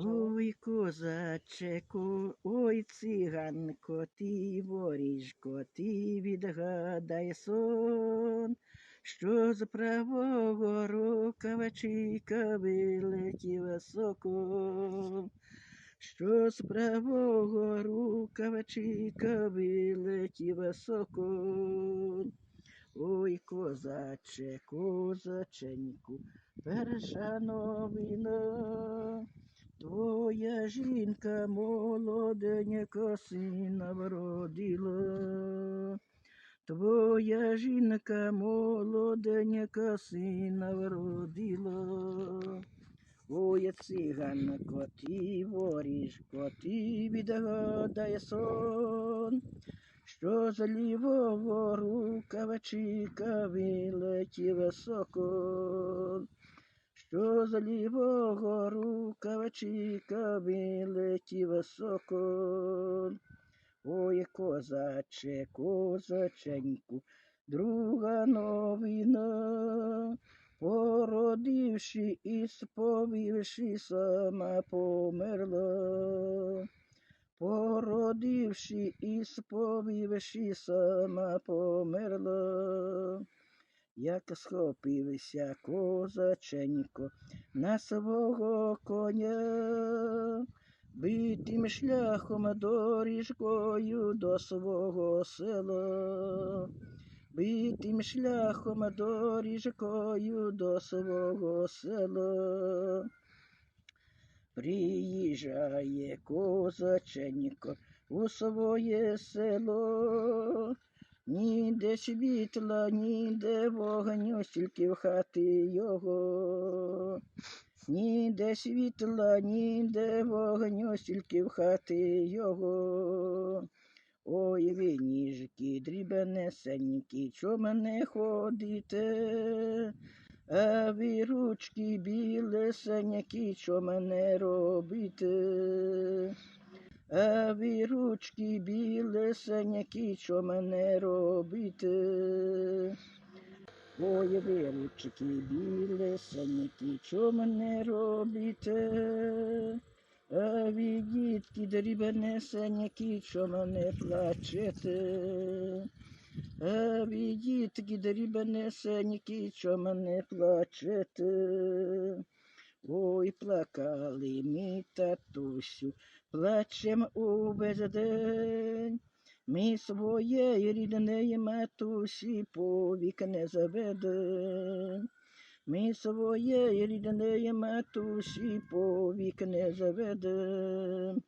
Ой, козачеку, ой, циганко, ти воріжко, ти відгадай сон, що з правого рукавичка вилетів високо, що з правого рукавичка вилетів високо. Ой, козаче, козаченьку, перша новина. Жінка молоденька сина вродила. Твоя жінка молоденька сина вродила. Ой, циганко, ти воріжко, ти відгадай сон, що з лівого рукавичка вилетів високо, що з лівого рукавичка вилетів високо. Ой, козаче, козаченьку, друга новина, породивши і сповівши, сама померла. Породивши і сповівши, сама померла. Як схопився козаченько на свого коня, битим шляхом доріжкою до свого села, битим шляхом доріжкою до свого села. Приїжджає козаченько у своє село, ніде світла, ніде вогню, стільки в хати його. Ніде світла, ніде вогню, стільки в хати його. Ой, ви ніжки, дрібенесенькі, чо мене ходите? А ви ручки білесенькі, що мене робите? Ви ручки білесенькі, що мене робите? Ой, ви ручки білесенькі, що мене робите? А ви дітки дрібнесенькі, що мене плачете? Ви дітки дрібнесенькі, що мене плачете? Ой, плакали ми, татусю, плачем увесь день. Ми своєї рідної матусі повік не заведем. Ми своєї рідної матусі повік не заведем.